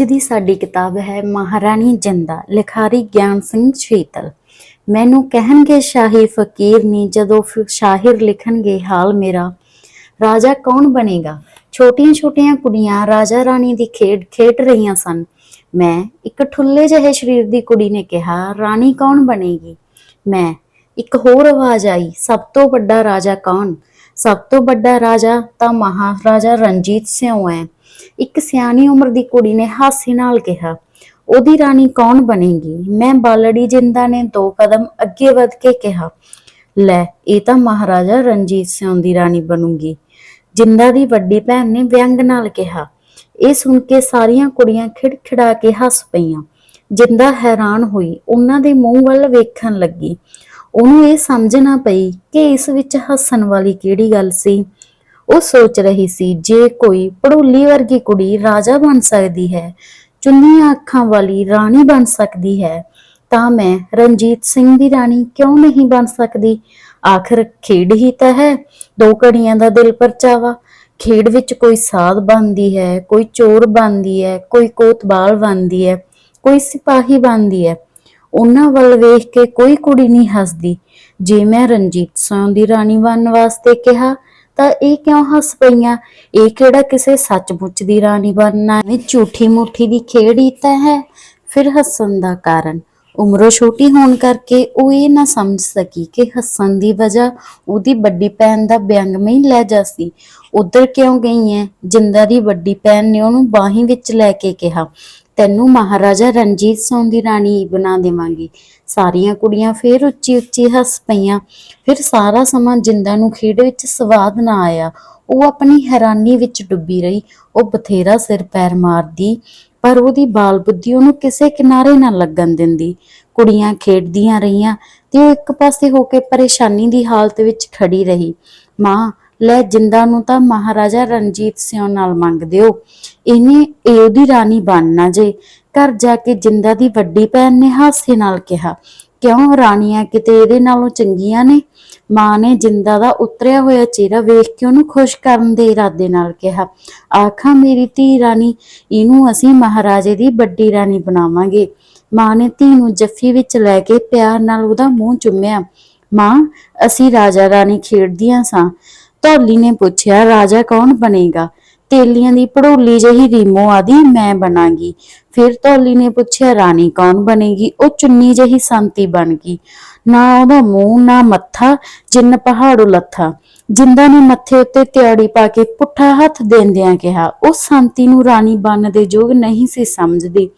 ਅੱਜ ਦੀ ਸਾਡੀ ਕਿਤਾਬ ਹੈ ਮਹਾਰਾਣੀ ਜਿੰਦਾ, ਲਿਖਾਰੀ ਗਿਆਨ ਸਿੰਘ ਸ਼ੀਤਲ ਮੈਨੂੰ ਕਹਿਣਗੇ ਸ਼ਾਹੀ ਫਕੀਰ ਨੀ, ਜਦੋਂ ਫਿਰ ਸ਼ਾਹਿਰ ਲਿਖਣਗੇ ਹਾਲ ਮੇਰਾ। ਰਾਜਾ ਕੌਣ ਬਣੇਗਾ? ਛੋਟੀਆਂ ਛੋਟੀਆਂ ਕੁੜੀਆਂ ਰਾਜਾ ਰਾਣੀ ਦੀ ਖੇਡ ਖੇਡ ਰਹੀਆਂ ਸਨ। ਮੈਂ ਇੱਕ ਠੁੱਲੇ ਜਿਹੇ ਸਰੀਰ ਦੀ ਕੁੜੀ ਨੇ ਕਿਹਾ, ਰਾਣੀ ਕੌਣ ਬਣੇਗੀ? ਮੈਂ, ਇੱਕ ਹੋਰ ਆਵਾਜ਼ ਆਈ, ਸਭ ਤੋਂ ਵੱਡਾ ਰਾਜਾ ਕੌਣ? ਸਭ ਤੋਂ ਵੱਡਾ ਰਾਜਾ ਤਾਂ ਮਹਾਰਾਜਾ ਰਣਜੀਤ ਸਿੰਘ ਹੈ। ਇੱਕ ਸਿਆਣੀ ਉਮਰ ਦੀ ਕੁੜੀ ਨੇ ਹਾਸੇ ਨਾਲ ਕਿਹਾ, ਉਹਦੀ ਰਾਣੀ ਕੌਣ ਬਣੇਗੀ? ਮੈਂ ਬਾਲੜੀ ਜਿੰਦਾ ਨੇ ਦੋ ਕਦਮ ਅੱਗੇ ਵਧ ਕੇ ਕਿਹਾ, ਲੈ, ਇਹ ਤਾਂ ਮਹਾਰਾਜਾ ਰਣਜੀਤ ਸਿੰਘ ਦੀ ਰਾਣੀ ਬਣੂਗੀ। ਜਿੰਦਾ ਦੀ ਵੱਡੀ ਭੈਣ ਨੇ ਵਿਅੰਗ ਨਾਲ ਕਿਹਾ, ਇਹ ਸੁਣ ਕੇ ਸਾਰੀਆਂ ਕੁੜੀਆਂ ਖਿੜਖਿੜਾ ਕੇ ਹੱਸ ਪਈਆਂ। ਜਿੰਦਾ ਹੈਰਾਨ ਹੋਈ, ਉਹਨਾਂ ਦੇ ਮੂੰਹ ਵੱਲ ਵੇਖਣ ਲੱਗੀ। ਉਹਨੂੰ ਇਹ ਸਮਝ ਨਾ ਪਈ ਕਿ ਇਸ ਵਿੱਚ ਹੱਸਣ ਵਾਲੀ ਕਿਹੜੀ ਗੱਲ ਸੀ। ਉਹ ਸੋਚ ਰਹੀ ਸੀ, ਜੇ ਕੋਈ ਪੜੋਲੀ ਵਰਗੀ ਕੁੜੀ ਰਾਜਾ ਬਣ ਸਕਦੀ ਹੈ, ਚੁੰਨੀਆਂ ਅੱਖਾਂ ਵਾਲੀ ਰਾਣੀ ਬਣ ਸਕਦੀ ਹੈ, ਤਾਂ ਮੈਂ ਰਣਜੀਤ ਸਿੰਘ ਦੀ ਰਾਣੀ ਕਿਉਂ ਨਹੀਂ ਬਣ ਸਕਦੀ? ਆਖਰ ਖੇਡ ਹੀ ਤਾਂ ਹੈ, ਦੋ ਘੜੀਆਂ ਦਾ ਦਿਲ ਪਰਚਾਵਾ। ਖੇਡ ਵਿੱਚ ਕੋਈ ਸਾਧ ਬਣਦੀ ਹੈ, ਕੋਈ ਚੋਰ ਬਣਦੀ ਹੈ, ਕੋਈ ਕੋਤਵਾਲ ਬਣਦੀ ਹੈ, ਕੋਈ ਸਿਪਾਹੀ ਬਣਦੀ ਹੈ। ਉਹਨਾਂ ਵੱਲ ਵੇਖ ਕੇ ਕੋਈ ਕੁੜੀ ਨਹੀਂ ਹੱਸਦੀ। ਜੇ ਮੈਂ ਰਣਜੀਤ ਸਿੰਘ ਦੀ ਰਾਣੀ ਬਣਨ ਵਾਸਤੇ ਕਿਹਾ ਤਾਂ ਇਹ ਕਿਉਂ ਹੱਸ ਪਈਆਂ? ਇਹ ਕਿਹੜਾ ਕਿਸੇ ਸੱਚਮੁੱਚ ਦੀ ਰਾਣੀ ਬਣਨਾ ਹੈ? ਝੂਠੀ ਮੁੱਠੀ ਦੀ ਖੇਡ ਤਾਂ ਹੈ, ਫਿਰ ਹੱਸਣ ਦਾ ਕਾਰਨ? ਉਮਰੋਂ ਛੋਟੀ ਹੋਣ ਕਰਕੇ ਉਹ ਇਹ ਨਾ ਸਮਝ ਸਕੀ ਕਿ ਹੱਸਣ ਦੀ ਵਜ੍ਹਾ ਉਹਦੀ ਵੱਡੀ ਭੈਣ ਦਾ ਵਿਅੰਗਮਈ ਲਹਿਜਾ ਸੀ। ਉਧਰ ਕਿਉਂ ਗਈ ਹੈ ਜਿੰਦਾ ਦੀ ਵੱਡੀ ਭੈਣ ਨੇ ਉਹਨੂੰ ਬਾਹੀਂ ਵਿੱਚ ਲੈ ਕੇ ਕਿਹਾ, ਤੈਨੂੰ ਮਹਾਰਾਜਾ ਰਣਜੀਤ ਸਿੰਘ ਦੀ ਰਾਣੀ ਬਣਾ ਦੇਵਾਂਗੀ। ਸਾਰੀਆਂ ਕੁੜੀਆਂ ਫੇਰ ਉੱਚੀ ਉੱਚੀ ਹੱਸ ਪਈਆਂ। ਫਿਰ ਸਾਰਾ ਸਮਾਂ ਜਿੰਦਾ ਨੂੰ ਖੇਡ ਵਿੱਚ ਸਵਾਦ ਨਾ ਆਇਆ। ਉਹ ਆਪਣੀ ਹੈਰਾਨੀ ਵਿੱਚ ਡੁੱਬੀ ਰਹੀ। ਉਹ ਬਥੇਰਾ ਸਿਰ ਪੈਰ ਮਾਰਦੀ, ਪਰ ਉਹਦੀ ਬਾਲ ਬੁੱਧੀ ਉਹਨੂੰ ਕਿਸੇ ਕਿਨਾਰੇ ਨਾ ਲੱਗਣ ਦਿੰਦੀ। ਕੁੜੀਆਂ ਖੇਡਦੀਆਂ ਰਹੀਆਂ ਤੇ ਉਹ ਇੱਕ ਪਾਸੇ ਹੋ ਕੇ ਪਰੇਸ਼ਾਨੀ ਦੀ ਹਾਲਤ ਵਿੱਚ ਖੜੀ ਰਹੀ। ਮਾਂ, ਲੈ ਜਿੰਦਾ ਨੂੰ ਤਾਂ ਮਹਾਰਾਜਾ ਰਣਜੀਤ ਸਿੰਘ ਨਾਲ ਮੰਗ ਦਿਓ। ਇਹਨੇ, ਇਹ ਉਹਦੀ ਰਾਣੀ ਬਣਨਾ ਜੇ। ਘਰ ਜਾ ਕੇ ਜਿੰਦਾ ਦੀ ਵੱਡੀ ਭੈਣ ਨੇ ਹਾਸੇ ਨਾਲ ਕਿਹਾ, ਕਿਉਂ ਰਾਣੀਆਂ ਕਿਤੇ ਇਹਦੇ ਨਾਲੋਂ ਚੰਗੀਆਂ ਨੇ? ਮਾਂ ਨੇ ਜਿੰਦਾ ਦਾ ਉਤਰਿਆ ਹੋਇਆ ਚਿਹਰਾ ਵੇਖ ਕੇ ਉਹਨੂੰ ਖੁਸ਼ ਕਰਨ ਦੇ ਇਰਾਦੇ ਨਾਲ ਕਿਹਾ, ਆਖਾਂ ਮੇਰੀ ਧੀ ਰਾਣੀ, ਇਹਨੂੰ ਅਸੀਂ ਮਹਾਰਾਜੇ ਦੀ ਵੱਡੀ ਰਾਣੀ ਬਣਾਵਾਂਗੇ। ਮਾਂ ਨੇ ਧੀ ਨੂੰ ਜੱਫੀ ਵਿੱਚ ਲੈ ਕੇ ਪਿਆਰ ਨਾਲ ਉਹਦਾ ਮੂੰਹ ਚੁੰਮਿਆ, ਮਾਂ, ਅਸੀਂ ਰਾਜਾ ਰਾਣੀ ਖੇਡਦੀਆਂ ਸਾਂ। ਧੌਲੀ ਨੇ ਪੁੱਛਿਆ, ਰਾਜਾ ਕੌਣ ਬਣੇਗਾ? ਤੇਲੀਆਂ ਦੀ ਪੜੋਲੀ ਜਿਹੀ ਰੀਮੋ ਆਦੀ ਮੈਂ ਬਣਾਂਗੀ। ਫਿਰ ਧੌਲੀ ਨੇ ਪੁੱਛਿਆ, ਰਾਣੀ ਕੌਣ ਬਣੇਗੀ? ਉਹ ਚੁੰਨੀ ਜਿਹੀ ਸੰਤੀ ਬਣ ਗਈ। ਨਾ ਉਹਦਾ ਮੂੰਹ, ਨਾ ਮੱਥਾ, ਜਿੰਨ ਪਹਾੜੋਂ ਲੱਥਾ। ਜਿੰਦਾ ਨੇ ਮੱਥੇ ਉੱਤੇ ਤਿਆੜੀ ਪਾ ਕੇ ਪੁੱਠਾ ਹੱਥ ਦੇਂਦਿਆਂ ਕਿਹਾ ਉਹ ਸੰਤੀ ਨੂੰ ਰਾਣੀ ਬਣਨ ਦੇ ਯੋਗ ਨਹੀਂ ਸੀ ਸਮਝਦੀ।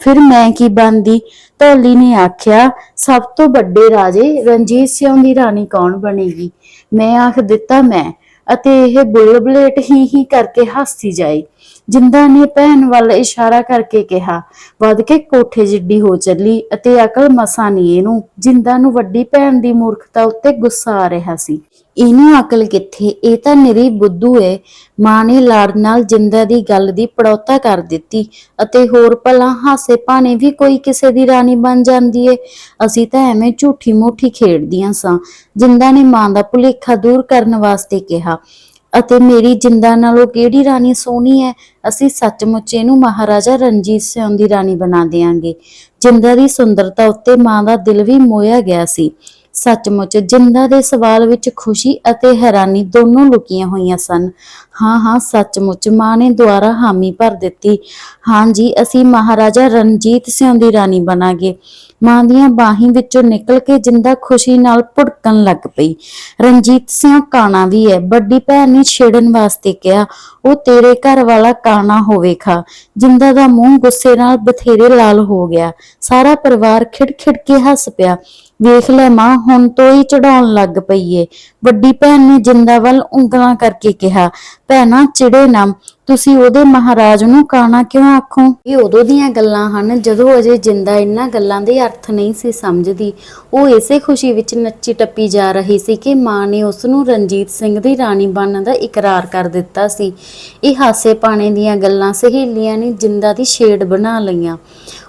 ਫਿਰ ਮੈਂ ਕੀ ਬਣਦੀ? ਧੌਲੀ ਨੇ ਆਖਿਆ, ਸਭ ਤੋਂ ਵੱਡੇ ਰਾਜੇ ਰਣਜੀਤ ਸਿੰਘ ਦੀ ਰਾਣੀ ਕੌਣ ਬਣੇਗੀ? ਮੈਂ ਆਖ ਦਿੱਤਾ ਮੈਂ, ਅਤੇ ਇਹ ਬੁਲਬਲੇਟ ਹੀ ਹੀ ਕਰਕੇ ਹੱਸੀ ਜਾਈ ਜਿੰਦਾ ਨੇ ਭੈਣ ਵੱਲ ਇਸ਼ਾਰਾ ਕਰਕੇ ਕਿਹਾ, ਵੱਧ ਕੇ ਕੋਠੇ ਜਿੱਡੀ ਹੋ ਚੱਲੀ ਅਤੇ ਅਕਲ ਮਸਾ ਨਹੀਂ ਇਹਨੂੰ। ਜਿੰਦਾ ਨੂੰ ਵੱਡੀ ਭੈਣ ਦੀ ਮੂਰਖਤਾ ਉੱਤੇ ਗੁੱਸਾ ਆ ਰਿਹਾ ਸੀ। ਇਹਨੂੰ ਅਕਲ ਕਿੱਥੇ? ਇਹ ਤਾਂ ਨਿਰੀ ਬੁੱਧੂ ਏ। ਮਾਂ ਨੇ ਲਾੜ ਨਾਲ ਜਿੰਦਾ ਦੀ ਗੱਲ ਦੀ ਪੜੌਤਾ ਕਰ ਦਿੱਤੀ ਅਤੇ ਹੋਰ ਭਲਾ ਹਾਸੇ ਭਾਣੇ ਵੀ ਕੋਈ ਕਿਸੇ ਦੀ ਰਾਣੀ ਬਣ ਜਾਂਦੀ ਏ। ਅਸੀਂ ਤਾਂ ਐਵੇਂ ਝੂਠੀ ਮੋਠੀ ਖੇਡਦੀਆਂ ਸਾਂ। ਜਿੰਦਾ ਨੇ ਮਾਂ ਦਾ ਭੁਲੇਖਾ ਦੂਰ ਕਰਨ ਵਾਸਤੇ ਕਿਹਾ। ਅਤੇ ਮੇਰੀ ਜਿੰਦਾ ਨਾਲੋਂ ਕਿਹੜੀ ਰਾਣੀ ਸੋਹਣੀ ਹੈ? ਅਸੀਂ ਸੱਚਮੁੱਚ ਇਹਨੂੰ ਮਹਾਰਾਜਾ ਰਣਜੀਤ ਸਿੰਘ ਦੀ ਰਾਣੀ ਬਣਾ ਦੇਾਂਗੇ ਜਿੰਦਾ ਦੀ ਸੁੰਦਰਤਾ ਉੱਤੇ ਮਾਂ ਦਾ ਦਿਲ ਵੀ ਮੋਇਆ ਗਿਆ ਸੀ। ਸੱਚਮੁੱਚ ਜਿੰਦਾ ਦੇ ਸਵਾਲ ਵਿੱਚ ਖੁਸ਼ੀ ਅਤੇ ਹੈਰਾਨੀ ਦੋਨੋਂ ਲੁਕੀਆਂ ਹੋਈਆਂ ਸਨ। ਹਾਂ ਹਾਂ, ਸੱਚਮੁੱਚ ਮਾਂ ਨੇ ਦੁਆਰਾ ਹਾਮੀ ਭਰ ਦਿੱਤੀ। ਹਾਂ ਜੀ, ਅਸੀਂ ਮਹਾਰਾਜਾ ਰਣਜੀਤ ਸਿੰਘ ਦੀ ਰਾਣੀ ਬਣਾਂਗੇ। ਮਾਂ ਦੀਆਂ ਬਾਹੀਂ ਵਿੱਚੋਂ ਨਿਕਲ ਕੇ ਜਿੰਦਾ ਖੁਸ਼ੀ ਨਾਲ ਭੁੜਕਣ ਲੱਗ ਪਈ। ਰਣਜੀਤ ਸਿੰਘ ਕਾਣਾ ਵੀ ਹੈ ਵੱਡੀ ਭੈਣ ਨੇ ਛੇੜਨ ਵਾਸਤੇ ਕਿਹਾ, ਉਹ ਤੇਰੇ ਘਰ ਵਾਲਾ ਕਾਣਾ ਹੋਵੇਗਾ ਜਿੰਦਾ ਦਾ ਮੂੰਹ ਗੁੱਸੇ ਨਾਲ ਬਥੇਰੇ ਲਾਲ ਹੋ ਗਿਆ। ਸਾਰਾ ਪਰਿਵਾਰ ਖਿੜਖਿੜ ਕੇ ਹੱਸ ਪਿਆ। ਵੇਖ ਲੈ ਮਾਂ, ਹੁਣ ਤੋਂ ਹੀ ਚੜਾਉਣ ਲੱਗ ਪਈ ਏ ਵੱਡੀ ਭੈਣ ਨੇ ਜਿੰਦਾ ਵੱਲ ਉਂਗਲਾਂ ਕਰਕੇ ਕਿਹਾ, ਭੈਣਾ, ਚਿੜੇ ਨਾ। ਤੁਸੀਂ ਉਹਦੇ ਮਹਾਰਾਜ ਨੂੰ ਕਾਣਾ ਕਿਉਂ ਆਖੋ? ਇਹ ਉਦੋਂ ਦੀਆਂ ਗੱਲਾਂ ਹਨ ਜਦੋਂ ਅਜੇ ਜਿੰਦਾ ਇਹਨਾਂ ਗੱਲਾਂ ਦੇ ਅਰਥ ਨਹੀਂ ਸੀ ਸਮਝਦੀ। ਉਹ ਇਸੇ ਖੁਸ਼ੀ ਵਿੱਚ ਨੱਚੀ ਟੱਪੀ ਜਾ ਰਹੀ ਸੀ ਕਿ ਮਾਂ ਨੇ ਉਸ ਨੂੰ ਰਣਜੀਤ ਸਿੰਘ ਦੀ ਰਾਣੀ ਬਣਨ ਦਾ ਇਕਰਾਰ ਕਰ ਦਿੱਤਾ ਸੀ। ਇਹ ਹਾਸੇ ਪਾਣੇ ਦੀਆਂ ਗੱਲਾਂ ਸਹੇਲੀਆਂ ਨੇ ਜਿੰਦਾ ਦੀ ਛੇੜ ਬਣਾ ਲਈਆਂ।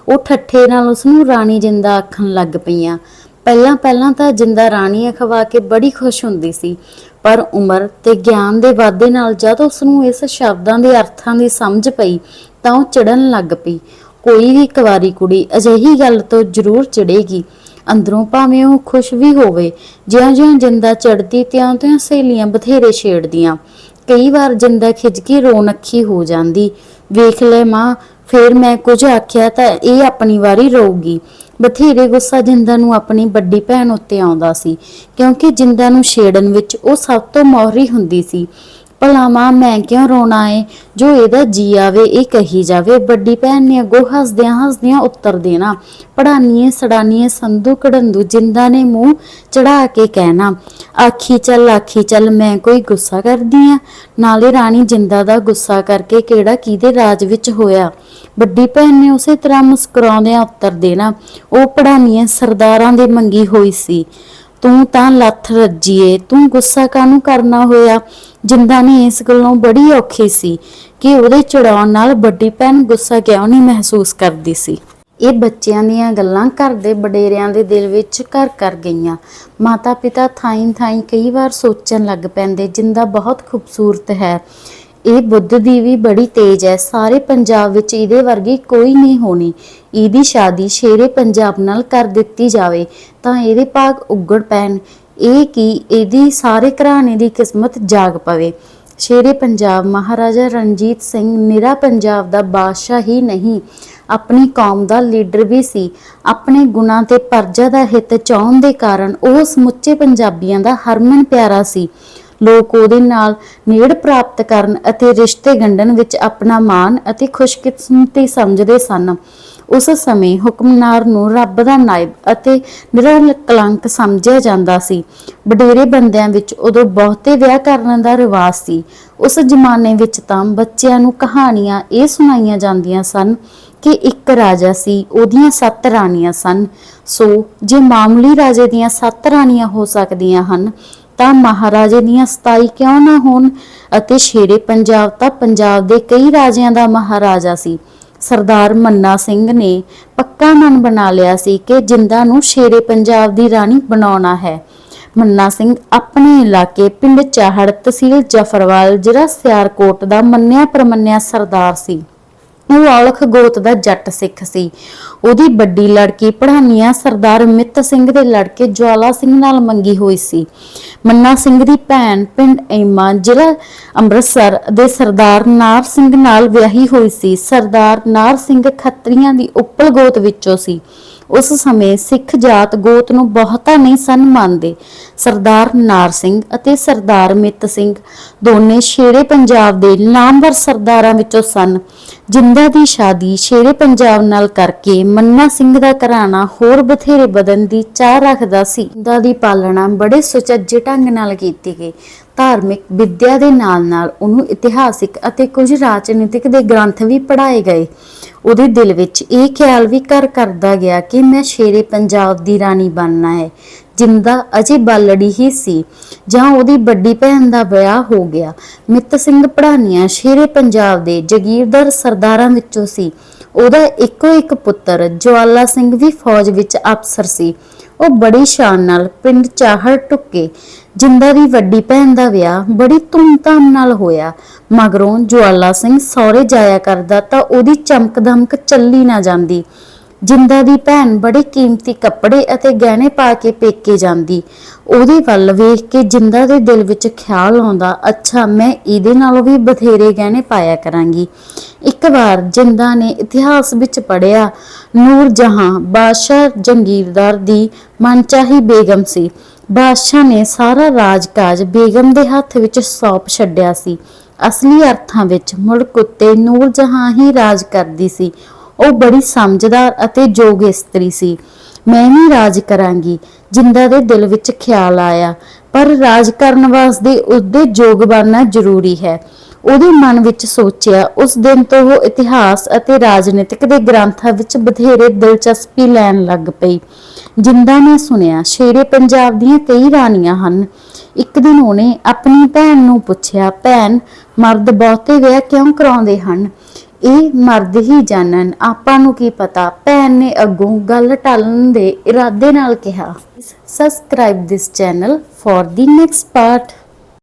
ਉਹ ਠੱਠੇ ਨਾਲ ਉਸ ਨੂੰ ਰਾਣੀ ਜਿੰਦਾ ਆਖਣ ਲੱਗ ਪਈਆਂ। ਪਹਿਲਾਂ ਪਹਿਲਾਂ ਤਾਂ ਜਿੰਦਾ ਰਾਣੀ ਅਖਵਾ ਕੇ ਬੜੀ ਖੁਸ਼ ਹੁੰਦੀ ਸੀ, ਪਰ ਉਮਰ ਤੇ ਗਿਆਨ ਦੇ ਵਾਧੇ ਨਾਲ ਜਦ ਉਸ ਨੂੰ ਇਸ ਸ਼ਬਦਾਂ ਦੇ ਅਰਥਾਂ ਦੀ ਸਮਝ ਪਈ, ਤਾਂ ਉਹ ਚੜਨ ਲੱਗ ਪਈ। ਕੋਈ ਵੀ ਕੁਵਾਰੀ ਕੁੜੀ ਅਜਿਹੀ ਗੱਲ ਤੋਂ ਜ਼ਰੂਰ ਚੜੇਗੀ। ਅੰਦਰੋਂ ਭਾਵੇਂ ਉਹ ਖੁਸ਼ ਵੀ ਹੋਵੇ, ਜਿਉਂ-ਜਿਉਂ ਜਿੰਦਾ ਚੜਦੀ ਤਿਉਂ-ਤਿਉਂ ਸਹੇਲੀਆਂ ਬਥੇਰੇ ਛੇੜਦੀਆਂ। ਕਈ ਵਾਰ ਜਿੰਦਾ ਖਿੱਚ ਕੇ ਰੋਣ ਅੱਖੀ ਹੋ ਜਾਂਦੀ। ਵੇਖ ਲੈ ਮਾਂ, ਫੇਰ ਮੈਂ ਕੁਝ ਆਖਿਆ ਤਾਂ ਇਹ ਆਪਣੀ ਵਾਰੀ ਰੋਊਗੀ। ਬਥੇਰੇ ਗੁੱਸਾ ਜਿੰਦਾ ਨੂੰ ਆਪਣੀ ਵੱਡੀ ਭੈਣ ਉੱਤੇ ਆਉਂਦਾ ਸੀ, ਕਿਉਂਕਿ ਜਿੰਦਾ ਨੂੰ ਛੇੜਨ ਵਿੱਚ ਉਹ ਸਭ ਤੋਂ ਮੋਹਰੀ ਹੁੰਦੀ ਸੀ। ਭਲਾ ਮਾਂ ਮੈਂ ਕਿਉਂ ਰੋਣਾ ਏ? ਜੋ ਇਹਦਾ ਜੀ ਆਵੇ, ਇਹ ਕਹੀ ਜਾਵੇ। ਵੱਡੀ ਭੈਣ ਨੇ ਅੱਗੋਂ ਹੱਸਦਿਆਂ ਹੱਸਦਿਆਂ ਉੱਤਰ ਦੇਣਾ ਪੜਾਨੀਏ ਸੜਾਨੀਏ, ਸੰਧੂ ਕੜੰਦੂ ਜਿੰਦਾ ਨੇ ਮੂੰਹ ਚੜਾ ਕੇ ਕਹਿਣਾ, ਆਖੀ ਚੱਲ ਆਖੀ ਚੱਲ, ਮੈਂ ਕੋਈ ਗੁੱਸਾ ਕਰਦੀ ਆ? ਨਾਲੇ ਰਾਣੀ ਜਿੰਦਾ ਦਾ ਗੁੱਸਾ ਕਰਕੇ ਕਿਹੜਾ ਕਿਹਦੇ ਰਾਜ ਵਿੱਚ ਹੋਇਆ? ਵੱਡੀ ਭੈਣ ਨੇ ਉਸੇ ਤਰ੍ਹਾਂ ਮੁਸਕਰਾਉਂਦਿਆਂ ਉੱਤਰ ਦੇਣਾ, ਉਹ ਪੜਾਨੀਏ ਸਰਦਾਰਾਂ ਦੇ ਮੰਗੀ ਹੋਈ ਸੀ। ਤੂੰ ਤਾਂ ਲੱਥ ਰੱਜੀਏ, ਤੂੰ ਗੁੱਸਾ ਕਾਹਨੂੰ ਕਰਨਾ ਹੋਇਆ? ਜਿੰਦਾ ਨੇ ਇਸ ਗੱਲੋਂ ਬੜੀ ਔਖੀ ਸੀ ਕਿ ਉਹਦੇ ਚੜਾਉਣ ਨਾਲ ਵੱਡੀ ਭੈਣ ਗੁੱਸਾ ਕਿਉਂ ਨਹੀਂ ਮਹਿਸੂਸ ਕਰਦੀ ਸੀ। ਇਹ ਬੱਚਿਆਂ ਦੀਆਂ ਗੱਲਾਂ ਘਰ ਦੇ ਵਡੇਰਿਆਂ ਦੇ ਦਿਲ ਵਿੱਚ ਘਰ ਕਰ ਗਈਆਂ। ਮਾਤਾ ਪਿਤਾ ਥਾਈਂ ਥਾਈਂ ਕਈ ਵਾਰ ਸੋਚਣ ਲੱਗ ਪੈਂਦੇ, ਜਿੰਦਾ ਬਹੁਤ ਖੂਬਸੂਰਤ ਹੈ। ਇਹ ਬੁੱਧ ਦੀ ਵੀ ਬੜੀ ਤੇਜ਼ ਹੈ। ਸਾਰੇ ਪੰਜਾਬ ਵਿੱਚ ਇਹਦੇ ਵਰਗੀ ਕੋਈ ਨਹੀਂ ਹੋਣੀ। ਇਹਦੀ ਸ਼ਾਦੀ ਸ਼ੇਰੇ ਪੰਜਾਬ ਨਾਲ ਕਰ ਦਿੱਤੀ ਜਾਵੇ ਤਾਂ ਇਹਦੇ ਭਾਗ ਉੱਗੜ ਪੈਣ। ਇਹ ਕੀ ਇਹਦੀ ਸਾਰੇ ਘਰਾਣੇ ਦੀ ਕਿਸਮਤ ਜਾਗ ਪਵੇ। ਸ਼ੇਰੇ ਪੰਜਾਬ ਮਹਾਰਾਜਾ ਰਣਜੀਤ ਸਿੰਘ ਨਿਰਾ ਪੰਜਾਬ ਦਾ ਬਾਦਸ਼ਾਹ ਹੀ ਨਹੀਂ। ਆਪਣੀ ਕੌਮ ਦਾ ਲੀਡਰ ਵੀ ਸੀ। ਆਪਣੇ ਗੁਣਾਂ ਤੇ ਪਰਜਾ ਦਾ ਹਿੱਤ ਚਾਹੁਣ ਦੇ ਕਾਰਨ ਉਹ ਸਮੁੱਚੇ ਪੰਜਾਬੀਆਂ ਦਾ ਹਰਮਨ ਪਿਆਰਾ ਸੀ। ਲੋਕ ਉਹਦੇ ਨਾਲ ਨੇੜ ਪ੍ਰਾਪਤ ਕਰਨ ਅਤੇ ਰਿਸ਼ਤੇ ਗੰਢਣ ਵਿੱਚ ਆਪਣਾ ਮਾਣ ਅਤੇ ਖੁਸ਼ਕਿਸਮਤੀ ਸਮਝਦੇ ਸਨ। ਉਸ ਸਮੇਂ ਹੁਕਮਨਾਰ ਨੂੰ ਰੱਬ ਦਾ ਨਾਇਬ ਅਤੇ ਨਿਰਲ ਸਮਝਿਆ ਜਾਂਦਾ ਸੀ। ਵਡੇਰੇ ਬੰਦਿਆਂ ਵਿੱਚ ਉਦੋਂ ਬਹੁਤੇ ਵਿਆਹ ਕਰਨ ਦਾ ਰਿਵਾਜ ਸੀ। ਉਸ ਜ਼ਮਾਨੇ ਵਿੱਚ ਤਾਂ ਬੱਚਿਆਂ ਨੂੰ ਕਹਾਣੀਆਂ ਇਹ ਸੁਣਾਈਆਂ ਜਾਂਦੀਆਂ ਸਨ ਕਿ ਇੱਕ ਰਾਜਾ ਸੀ, ਉਹਦੀਆਂ ਸੱਤ ਰਾਣੀਆਂ ਸਨ। ਸੋ ਜੇ ਮਾਮੂਲੀ ਰਾਜੇ ਦੀਆਂ ਸੱਤ ਰਾਣੀਆਂ ਹੋ ਸਕਦੀਆਂ ਹਨ ਤਾਂ ਮਹਾਰਾਜੇ ਦੀਆਂ 27 ਕਿਉਂ ਨਾ ਹੋਣ ਅਤੇ ਸ਼ੇਰੇ ਪੰਜਾਬ ਤਾਂ ਪੰਜਾਬ ਦੇ ਕਈ ਰਾਜਿਆਂ ਦਾ ਮਹਾਰਾਜਾ ਸੀ। ਸਰਦਾਰ ਮੰਨਾ ਸਿੰਘ ਨੇ ਪੱਕਾ ਮਨ ਬਣਾ ਲਿਆ ਸੀ ਕਿ ਜਿੰਦਾ ਨੂੰ ਸ਼ੇਰੇ ਪੰਜਾਬ ਦੀ ਰਾਣੀ ਬਣਾਉਣਾ ਹੈ। ਮੰਨਾ ਸਿੰਘ ਆਪਣੇ ਇਲਾਕੇ ਪਿੰਡ ਚਾਹੜ ਤਹਿਸੀਲ ਜਫਰਵਾਲ, ਜ਼ਿਲ੍ਹਾ ਸਿਆਰਕੋਟ ਦਾ ਮੰਨਿਆ ਪ੍ਰਮੰਨਿਆ ਸਰਦਾਰ ਸੀ। ਉਹ ਔਲਖ ਗੋਤ ਦਾ ਜੱਟ ਸਿੱਖ ਸੀ। ਉਹਦੀ ਵੱਡੀ ਲੜਕੀ ਪੜਾਨੀਆਂ ਸਰਦਾਰ ਮਿੱਤ ਸਿੰਘ ਦੇ ਲੜਕੇ ਜਵਾਲਾ ਸਿੰਘ ਨਾਲ ਮੰਗੀ ਹੋਈ ਸੀ। ਮੰਨਾ ਸਿੰਘ ਦੀ ਭੈਣ ਪਿੰਡ ਏਮਾ, ਜ਼ਿਲ੍ਹਾ ਅੰਮ੍ਰਿਤਸਰ ਦੇ ਸਰਦਾਰ ਨਾਰ ਸਿੰਘ ਨਾਲ ਵਿਆਹੀ ਹੋਈ ਸੀ। ਸਰਦਾਰ ਨਾਰ ਸਿੰਘ ਖੱਤਰੀਆਂ ਦੀ ਉੱਪਲ ਗੋਤ ਵਿੱਚੋਂ ਸੀ। ਉਸ ਸਮੇਂ ਸਿੱਖ ਜਾਤ ਗੋਤ ਨੂੰ ਬਹੁਤਾ ਨਹੀਂ ਸਨ ਮੰਨਦੇ। ਸਰਦਾਰ ਨਾਰ ਸਿੰਘ ਅਤੇ ਸਰਦਾਰ ਮਿੱਤ ਸਿੰਘ ਦੋਨੇ ਸ਼ੇਰੇ ਪੰਜਾਬ ਦੇ ਨਾਮਵਰ ਸਰਦਾਰਾਂ ਵਿੱਚੋਂ ਸਨ। ਜਿੰਦਾ ਦੀ ਸ਼ਾਦੀ ਸ਼ੇਰੇ ਪੰਜਾਬ ਨਾਲ ਕਰਕੇ ਮੰਨਾ ਸਿੰਘ ਦਾ ਘਰਾਣਾ ਹੋਰ ਬਥੇਰੇ ਬਦਨ ਦੀ ਚਾਹ ਰੱਖਦਾ ਸੀ। ਜਿੰਦਾ ਦੀ ਪਾਲਣਾ ਬੜੇ ਸੁਚੱਜੇ ਢੰਗ ਨਾਲ ਕੀਤੀ ਗਈ। ਧਾਰਮਿਕ ਵਿਦਿਆ ਦੇ ਨਾਲ-ਨਾਲ ਉਹਨੂੰ ਇਤਿਹਾਸਿਕ ਅਤੇ ਕੁਝ ਰਾਜਨੀਤਿਕ ਦੇ ਗ੍ਰੰਥ ਵੀ ਪੜ੍ਹਾਏ ਗਏ। ਉਹਦੇ ਦਿਲ ਵਿੱਚ ਇਹ ਖਿਆਲ ਵੀ ਘਰ ਕਰਦਾ ਗਿਆ ਕਿ ਮੈਂ ਸ਼ੇਰੇ ਪੰਜਾਬ ਦੀ ਰਾਣੀ ਬਣਨਾ ਹੈ, ਜਿੰਦਾ ਅਜੇ ਬਾਲੜੀ ਹੀ ਸੀ, ਜਾਂ ਉਹਦੀ ਵੱਡੀ ਭੈਣ ਦਾ ਵਿਆਹ ਹੋ ਗਿਆ। ਮਿੱਤ ਸਿੰਘ ਪੜਾਨੀਆਂ ਸ਼ੇਰੇ ਪੰਜਾਬ ਦੇ ਜਗੀਰਦਾਰ ਸਰਦਾਰਾਂ ਵਿੱਚੋਂ ਸੀ। ਉਹਦਾ ਇੱਕੋ ਇੱਕ ਪੁੱਤਰ ਜਵਾਲਾ ਸਿੰਘ ਵੀ ਫੌਜ ਵਿੱਚ ਅਫਸਰ ਸੀ। ਉਹ ਬੜੀ ਸ਼ਾਨ ਨਾਲ ਪਿੰਡ ਚਾਹੜ ਟੁੱਕੇ ਜਿੰਦਾ ਦੀ ਵੱਡੀ ਭੈਣ ਦਾ ਵਿਆਹ ਬੜੀ ਧੂਮਧਾਮ ਨਾਲ ਹੋਇਆ, ਮਗਰੋਂ ਜਵਾਲਾ ਸਿੰਘ ਸਹੁਰੇ ਜਾਇਆ ਕਰਦਾ ਤਾਂ ਉਹਦੀ ਚਮਕ ਚੱਲੀ ਨਾ ਜਾਂਦੀ। ਜਿੰਦਾ ਦੀ ਭੈਣ ਬੜੇ ਕੀਮਤੀ ਕੱਪੜੇ ਅਤੇ ਗਹਿਣੇ ਪਾ ਕੇ ਪੇਕੇ ਜਾਂਦੀ। ਉਹਦੇ ਵੱਲ ਵੇਖ ਕੇ ਜਿੰਦਾ ਦੇ ਦਿਲ ਵਿੱਚ ਖਿਆਲ ਆਉਂਦਾ, ਅੱਛਾ, ਮੈਂ ਇਹਦੇ ਨਾਲੋਂ ਵੀ ਬਥੇਰੇ ਗਹਿਣੇ ਪਾਇਆ ਕਰਾਂਗੀ। ਇੱਕ ਵਾਰ ਜਿੰਦਾ ਨੇ ਇਤਿਹਾਸ ਵਿੱਚ ਪੜਿਆ ਨੂਰ ਜਹਾਂ ਬਾਦਸ਼ਾਹ ਜੰਗੀਰਦਾਰ ਦੀ ਮਨਚਾਹੀ ਬੇਗਮ ਸੀ। ਬਾਦਸ਼ਾਹ ਨੇ ਸਾਰਾ ਰਾਜਕਾਜ ਬੇਗਮ ਦੇ ਹੱਥ ਵਿੱਚ ਸੌਂਪ ਛੱਡਿਆ ਸੀ। ਅਸਲੀ ਅਰਥਾਂ ਵਿੱਚ ਮੁਲਕ ਉੱਤੇ ਨੂਰ ਜਹਾਂ ਹੀ ਰਾਜ ਕਰਦੀ ਸੀ। ਉਹ ਬੜੀ ਸਮਝਦਾਰ ਅਤੇ ਯੋਗ ਇਸਤਰੀ ਸੀ। ਮੈਂ ਵੀ ਰਾਜ ਕਰਾਂਗੀ, ਜਿੰਦਾ ਦੇ ਦਿਲ ਵਿੱਚ ਖਿਆਲ ਆਇਆ। ਪਰ ਰਾਜ ਕਰਨ ਵਾਸਤੇ ਉਸਦੇ ਯੋਗ ਬਣਨਾ ਜ਼ਰੂਰੀ ਹੈ। ਉਹਦੇ ਮਨ ਵਿੱਚ ਸੋਚਿਆ, ਉਸ ਦਿਨ ਤੋਂ ਉਹ ਇਤਿਹਾਸ ਅਤੇ ਰਾਜਨੀਤਿਕ ਦੇ ਗ੍ਰੰਥਾਂ ਵਿੱਚ ਬਥੇਰੇ ਦਿਲਚਸਪੀ ਲੈਣ ਲੱਗ ਪਈ। ਜਿੰਦਾ ਨੇ ਸੁਣਿਆ, ਸ਼ੇਰੇ ਪੰਜਾਬ ਦੀਆਂ ਕਈ ਰਾਣੀਆਂ ਹਨ। ਇੱਕ ਦਿਨ ਉਹਨੇ ਆਪਣੀ ਭੈਣ ਨੂੰ ਪੁੱਛਿਆ, ਭੈਣ, ਮਰਦ ਬਹੁਤੇ ਵਿਆਹ ਕਿਉਂ ਕਰਾਉਂਦੇ ਹਨ? ਇਹ ਮਰਦ ਹੀ ਜਾਣਨ, ਆਪਾਂ ਨੂੰ ਕੀ ਪਤਾ? ਭੈਣ ਨੇ ਅੱਗੋਂ ਗੱਲ ਟਾਲਣ ਦੇ ਇਰਾਦੇ ਨਾਲ ਕਿਹਾ subscribe this channel for the next part